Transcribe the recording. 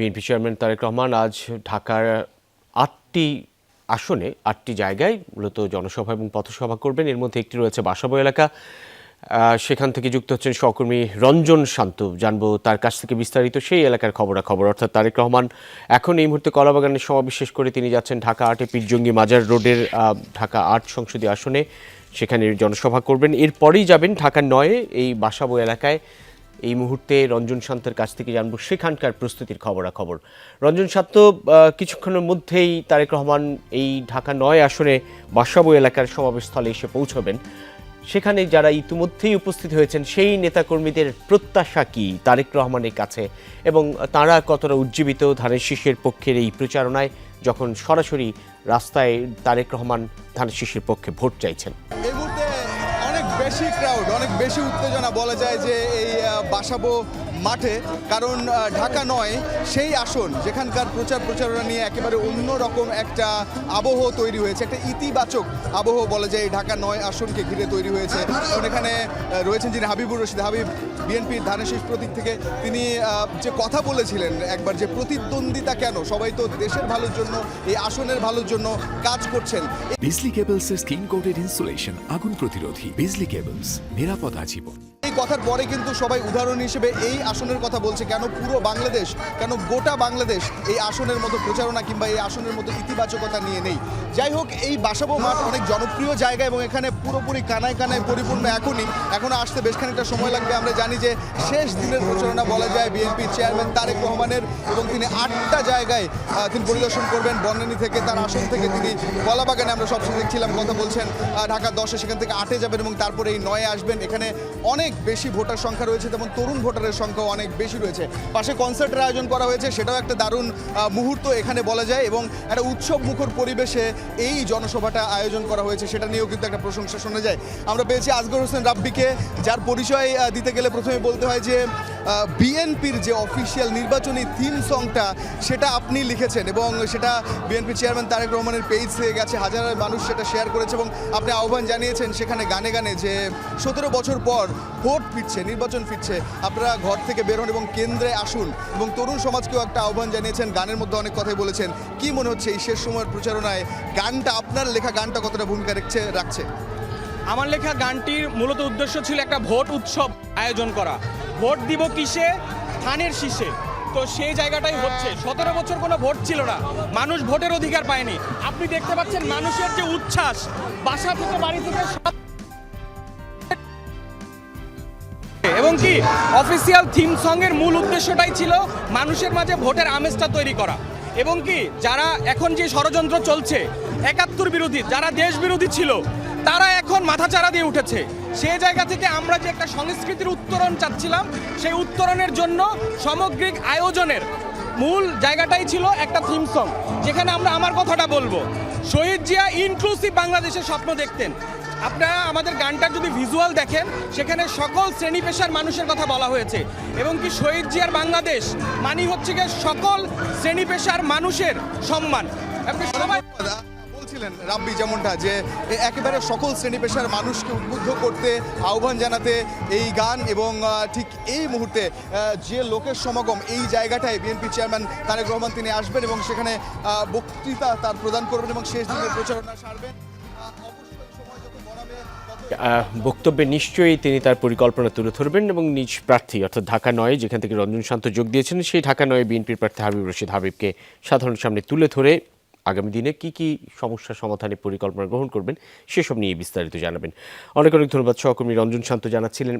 BNP chairman Tarique Rahman আজ ঢাকার আটটি আসনে, আটটি জায়গায় মূলত জনসভা এবং পথসভা করবেন। এর মধ্যে একটি রয়েছে বাসাবো এলাকা। সেখান থেকে যুক্ত হচ্ছেন সহকর্মী রঞ্জন শান্ত। জানব তার কাছ থেকে বিস্তারিত সেই এলাকার খবরাখবর। অর্থাৎ তারেক রহমান এখন এই মুহূর্তে কলাবাগানের সমাবেশ শেষ করে তিনি যাচ্ছেন ঢাকা আটে পীরজঙ্গি মাজার রোডের ঢাকা আট সংসদীয় আসনে। সেখানে জনসভা করবেন। এরপরেই যাবেন ঢাকা নয়ে এই বাসাবো এলাকায়। এই মুহূর্তে রঞ্জন শান্তের কাছ থেকে জানব সেখানকার প্রস্তুতির খবরাখবর। রঞ্জন শান্ত কিছুক্ষণের মধ্যেই তারেক রহমান এই ঢাকা নয় আসনে বাসাবো এলাকার সমাবেশস্থলে এসে পৌঁছবেন। সেখানে যারা ইতিমধ্যেই উপস্থিত হয়েছেন, সেই নেতাকর্মীদের প্রত্যাশা কি তারেক রহমানের কাছে? এবং তারা কতটা উজ্জীবিত ধানের শীষের পক্ষের এই প্রচারণায় যখন সরাসরি রাস্তায় তারেক রহমান ধানের শীষের পক্ষে ভোট চাইছেন? বেশি ক্রাউড অনেক বেশি উত্তেজনা বলা যায় যে এই বাসাবো মাঠে, কারণ ঢাকা নয়, সেই আসন যেখানকার প্রচার প্রচারণা নিয়ে একেবারে অন্য রকম একটা আবহ তৈরি হয়েছে, একটা ইতিবাচক আবহ বলা যায় ঢাকা নয় আসনকে ঘিরে তৈরি হয়েছে। এখানে রয়েছেন যিনি হাবিবুর রশিদ। হাবিব, বিএনপির ধানের প্রতীক থেকে তিনি যে কথা বলেছিলেন, একবার যে প্রতিদ্বন্দ্বিতা কেন? সবাই তো দেশের ভালোর জন্য, এই আসনের ভালোর জন্য কাজ করছেন। বিজলি কেবলসের স্কিন কোটেড ইনসুলেশন, আগুন প্রতিরোধী বিজলি কেবলস, নিরাপদ আজীবন। কথার পরে কিন্তু সবাই উদাহরণ হিসেবে এই আসনের কথা বলছে। কেন পুরো বাংলাদেশ, কেন গোটা বাংলাদেশ এই আসনের মতো প্রচারণা কিংবা এই আসনের মতো ইতিবাচকতা নিয়ে নেই? যাই হোক, এই বাসাবো মাঠ অনেক জনপ্রিয় জায়গা এবং এখানে পুরোপুরি কানায় কানায় পরিপূর্ণ এখনই। এখনও আসতে বেশ খানিকটা সময় লাগবে। আমরা জানি যে শেষ দিনের প্রচারণা বলা যায় বিএনপি চেয়ারম্যান তারেক রহমানের এবং তিনি আটটা জায়গায় তিনি পরিদর্শন করবেন বনানী থেকে, তার আসন থেকে তিনি কলাবাগানে আমরা সবসময় দেখছিলাম, কথা বলছেন ঢাকা দশে সেখান থেকে আটে যাবেন এবং তারপরে এই নয়ে আসবেন। এখানে অনেক বেশি ভোটার সংখ্যা রয়েছে, তেমন তরুণ ভোটারের সংখ্যাও অনেক বেশি রয়েছে। পাশে কনসার্টের আয়োজন করা হয়েছে, সেটাও একটা দারুণ মুহূর্ত এখানে বলা যায় এবং একটা উৎসব মুখর পরিবেশে এই জনসভাটা আয়োজন করা হয়েছে, সেটা নিয়েও কিন্তু একটা প্রশংসা শোনা যায়। আমরা পেয়েছি আজগর হোসেন রাব্বিকে, যার পরিচয় দিতে গেলে প্রথমে বলতে হয় যে বিএনপির যে অফিসিয়াল নির্বাচনী থিম সংটা, সেটা আপনি লিখেছেন এবং সেটা বিএনপি চেয়ারম্যান তারেক রহমানের পেজ থেকে গেছে, হাজার হাজার মানুষ সেটা শেয়ার করেছে এবং আপনি আহ্বান জানিয়েছেন সেখানে গানে গানে যে সতেরো বছর পর ভোট ফিরছে, নির্বাচন ফিরছে, আপনারা ঘর থেকে বেরোন এবং কেন্দ্রে আসুন এবং তরুণ সমাজকেও একটা আহ্বান জানিয়েছেন, গানের মধ্যে অনেক কথাই বলেছেন, কি মনে হচ্ছে এই শেষ সময়ের প্রচারণায় গানটা, আপনার লেখা গানটা কতটা ভূমিকা রাখছে রাখছে? আমার লেখা গানটির মূলত উদ্দেশ্য ছিল একটা ভোট উৎসব আয়োজন করা। ভোট দিব কিসে? ধানের শীষে তো সেই জায়গাটাই হচ্ছে। সতেরো বছর কোনো ভোট ছিল না। মানুষ ভোটের অধিকার পায়নি। আপনি দেখতে পাচ্ছেন মানুষের যে উচ্ছ্বাস। বাসা থেকে বাড়ি থেকে এবং কি অফিসিয়াল থিম সঙ্গের মূল উদ্দেশ্যটাই ছিল মানুষের মাঝে ভোটের আমেজটা তৈরি করা। এবং কি যারা এখন যে ষড়যন্ত্র চলছে একাত্তর বিরোধী যারা দেশ বিরোধী ছিল তারা এখন মাথাচাড়া দিয়ে উঠেছে। সেই জায়গা থেকে আমরা যে একটা সংস্কৃতির উত্তরণ চাচ্ছিলাম, সেই উত্তরণের জন্য সামগ্রিক আয়োজনের মূল জায়গাটাই ছিল একটা থিম সং যেখানে আমরা আমার কথাটা বলব। শহীদ জিয়া ইনক্লুসিভ বাংলাদেশের স্বপ্ন দেখতেন। আপনারা আমাদের গানটার যদি ভিজুয়াল দেখেন, সেখানে সকল শ্রেণি পেশার মানুষের কথা বলা হয়েছে। এবং কি শহীদ জিয়ার বাংলাদেশ মানি হচ্ছে গিয়ে সকল শ্রেণি পেশার মানুষের সম্মান। সবাই বলছিলেন রাব্বি যেমনটা, যে একেবারে সকল শ্রেণি পেশার মানুষকে উদ্বুদ্ধ করতে, আহ্বান জানাতে এই গান এবং ঠিক এই মুহূর্তে যে লোকের সমাগম এই জায়গাটায় বিএনপি চেয়ারম্যান তারেক রহমান তিনি আসবেন এবং সেখানে বক্তৃতা তার প্রদান করবেন এবং শেষ দিনের প্রচারণা সারবেন। বক্তব্যে নিশ্চয়ই তিনি তার পরিকল্পনা তুলে ধরবেন এবং নিজ প্রার্থী, অর্থাৎ ঢাকা নয়, যেখান থেকে রঞ্জন শান্ত যোগ দিয়েছেন, সেই ঢাকা নয় বিএনপির প্রার্থী হাবিব রশিদ হাবিবকে সাধারণ সামনে তুলে ধরে আগামী দিনে কি কি সমস্যা সমাধানের পরিকল্পনা গ্রহণ করবেন, সেসব নিয়ে বিস্তারিত জানাবেন। অনেক অনেক ধন্যবাদ সহকর্মী রঞ্জন শান্ত জানাচ্ছিলেন।